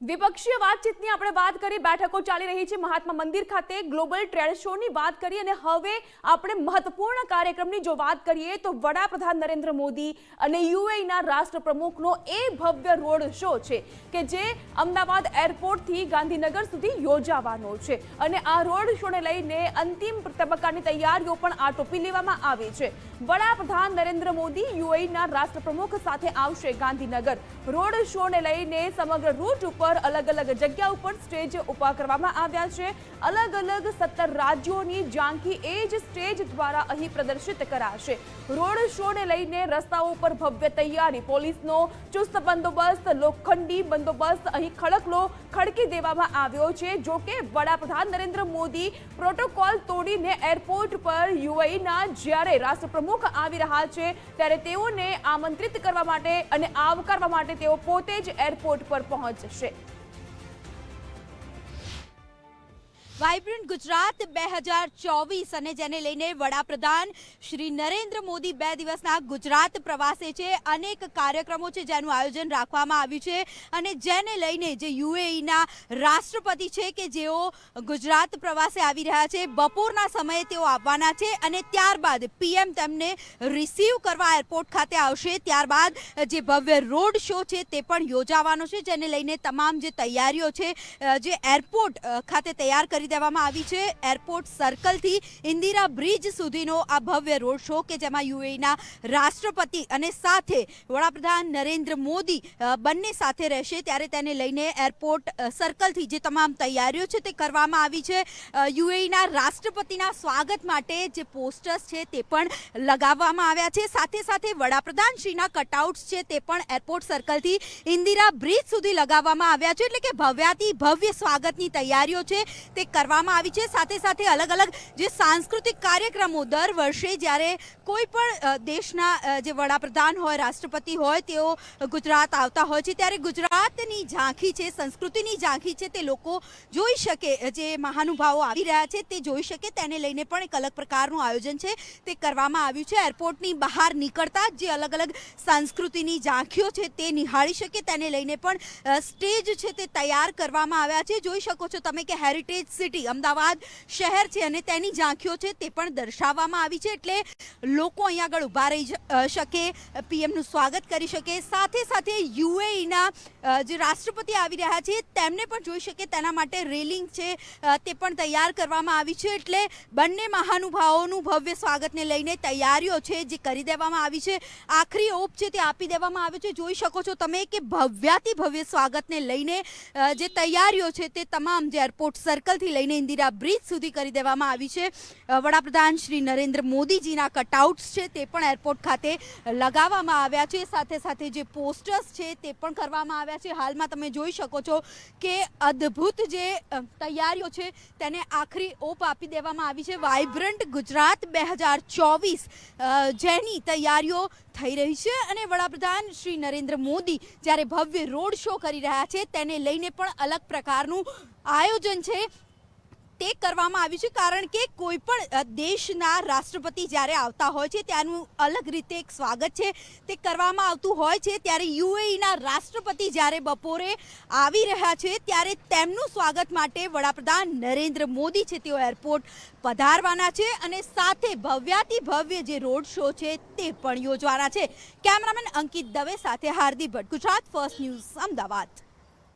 દ્વિપક્ષીય વાતચીતની આપણે વાત કરી, બેઠકો ચાલી રહી છે મહાત્મા મંદિર ખાતે. ગ્લોબલ ટ્રેડ શોની વાત કરી અને હવે આપણે મહત્વપૂર્ણ કાર્યક્રમની જો વાત કરીએ તો વડાપ્રધાન નરેન્દ્ર મોદી અને યુએઈના રાષ્ટ્રપ્રમુખનો એ ભવ્ય રોડ શો છે કે જે અમદાવાદ એરપોર્ટથી ગાંધીનગર સુધી યોજાવાનો છે. અને આ રોડ શોને લઈને અંતિમ તબક્કાની તૈયારીઓ પણ આટોપી લેવામાં આવી છે. વડાપ્રધાન નરેન્દ્ર મોદી યુએઈના રાષ્ટ્રપ્રમુખ સાથે આવશે ગાંધીનગર. રોડ શોને લઈને સમગ્ર રૂટ ઉપર અલગ અલગ જગ્યા ઉપર સ્ટેજ ઊભા કરવામાં આવ્યા છે. અલગ અલગ સત્તર રાજ્યોની ઝાંખી એ જ સ્ટેજ દ્વારા અહીં પ્રદર્શિત કરાશે. રોડ શોને લઈને રસ્તાઓ ઉપર ભવ્ય તૈયારી, પોલીસનો ચુસ્ત બંદોબસ્ત, લોખંડી બંદોબસ્ત અહીં ખડકલો ખડકી દેવામાં આવ્યો છે. જો કે વડાપ્રધાન નરેન્દ્ર મોદી પ્રોટોકોલ તોડીને એરપોર્ટ પર યુએઈના જ્યારે રાષ્ટ્રપ્રમુખ આવી રહ્યા છે, ત્યારે તેઓને આમંત્રિત કરવા માટે અને આવકારવા માટે તેઓ પોતે જ એરપોર્ટ પર પહોંચશે. વાઇબ્રન્ટ ગુજરાત બે હજાર ચોવીસ અને જેને લઈને વડાપ્રધાન શ્રી નરેન્દ્ર મોદી બે દિવસના ગુજરાત પ્રવાસે છે. અનેક કાર્યક્રમો છે જેનું આયોજન રાખવામાં આવ્યું છે અને જેને લઈને જે યુએઈના રાષ્ટ્રપતિ છે કે જેઓ ગુજરાત પ્રવાસે આવી રહ્યા છે, બપોરના સમયે તેઓ આવવાના છે અને ત્યારબાદ પીએમ તેમને રિસીવ કરવા એરપોર્ટ ખાતે આવશે. ત્યારબાદ જે ભવ્ય રોડ શો છે તે પણ યોજાવાનો છે, જેને લઈને તમામ જે તૈયારીઓ છે જે એરપોર્ટ ખાતે તૈયાર કરી દેવામાં આવી છે. એરપોર્ટ સર્કલથી ઇન્દિરા બ્રિજ સુધીનો આ ભવ્ય રોડ શો કે જેમાં યુએઈના રાષ્ટ્રપતિ અને સાથે વડાપ્રધાન નરેન્દ્ર મોદી બંને સાથે રહેશે ત્યારે તેને લઈને એરપોર્ટ સર્કલથી જે તમામ તૈયારીઓ છે તે કરવામાં આવી છે. યુએઈના રાષ્ટ્રપતિના સ્વાગત માટે જે પોસ્ટર્સ છે તે પણ લગાવવામાં આવ્યા છે. સાથે સાથે વડાપ્રધાન શ્રીના કટઆઉટ્સ છે તે પણ એરપોર્ટ સર્કલથી ઇન્દિરા બ્રિજ સુધી લગાવવામાં આવ્યા છે. એટલે કે ભવ્યાતી ભવ્ય સ્વાગતની તૈયારીઓ છે. તે કરવામાં આવી છે. સાથે સાથે અલગ અલગ જે સાંસ્કૃતિક કાર્યક્રમો દર વર્ષે જ્યારે કોઈ પણ દેશના જે વડાપ્રધાન હોય, રાષ્ટ્રપતિ હોય, તેઓ ગુજરાત આવતા હોય છે, ત્યારે ગુજરાતની ઝાંખી છે, સંસ્કૃતિની ઝાંખી છે, તે લોકો જોઈ શકે જે મહાનુભાવો આવી રહ્યા છે, તે જોઈ શકે, તેને લઈને પણ એક અલગ પ્રકારનું આયોજન છે, તે કરવામાં આવ્યું છે. એરપોર્ટની બહાર નીકળતા જ અલગ અલગ સંસ્કૃતિની ઝાંખીઓ છે, તે નિહાળી શકે, તેને લઈને પણ સ્ટેજ છે, તે તૈયાર કરવામાં આવ્યા છે. જોઈ શકો છો તમે કે હેરિટેજ સિટી અમદાવાદ શહેર છે અને તેની ઝાંખીઓ છે તે પણ દર્શાવવામાં આવી છે એટલે લોકો અહીંયા આગળ ઊભા રહી શકે, પીએમનું સ્વાગત કરી શકે. સાથે સાથે યુએઈના જે રાષ્ટ્રપતિ આવી રહ્યા છે તેમને પણ જોઈ શકે તેના માટે રેલિંગ છે તે પણ તૈયાર કરવામાં આવી છે એટલે બંને મહાનુભાવોનું ભવ્ય સ્વાગતને લઈને તૈયારીઓ છે જે કરી દેવામાં આવી છે. આખરી ઓપ છે તે આપી દેવામાં આવ્યો છે. જોઈ શકો છો તમે કે ભવ્યાતિ ભવ્ય સ્વાગતને લઈને જે તૈયારીઓ છે તે તમામ જે એરપોર્ટ સર્કલથી લઈને ઇન્દિરા બ્રિજ સુધી કરી દેવામાં આવી છે. વડાપ્રધાન શ્રી નરેન્દ્ર મોદીજીના કટઆઉટ્સ છે તે પણ એરપોર્ટ ખાતે લગાવવામાં આવ્યા છે. સાથે સાથે જે પોસ્ટર્સ છે તે પણ કરવામાં આવ્યા છે. હાલમાં તમે જોઈ શકો છો કે અદ્ભુત જે તૈયારીઓ છે તેને આખરી ઓપ આપી દેવામાં આવી છે. વાઇબ્રન્ટ ગુજરાત બે હજાર ચોવીસ જેની તૈયારીઓ થઈ રહી છે અને વડાપ્રધાન શ્રી નરેન્દ્ર મોદી જ્યારે ભવ્ય રોડ શો કરી રહ્યા છે તેને લઈને પણ અલગ પ્રકારનું આયોજન છે. તે કરવામાં આવ્યું છે કારણ કે કોઈ પણ દેશના રાષ્ટ્રપતિ જ્યારે આવતા હોય છે ત્યાંનું અલગ રીતે એક સ્વાગત છે. તે કરવામાં આવતું હોય છે ત્યારે યુએઈના રાષ્ટ્રપતિ જ્યારે બપોરે આવી રહ્યા છે ત્યારે તેમનું સ્વાગત માટે વડાપ્રધાન નરેન્દ્ર મોદી છે તેઓ એરપોર્ટ પધારવાના છે અને સાથે ભવ્યાતિ ભવ્ય જે રોડ શો છે તે પણ યોજવાના છે. કેમેરામેન અંકિત દવે સાથે હાર્દિક ભટ્ટ, ગુજરાત ફર્સ્ટ ન્યૂઝ, અમદાવાદ.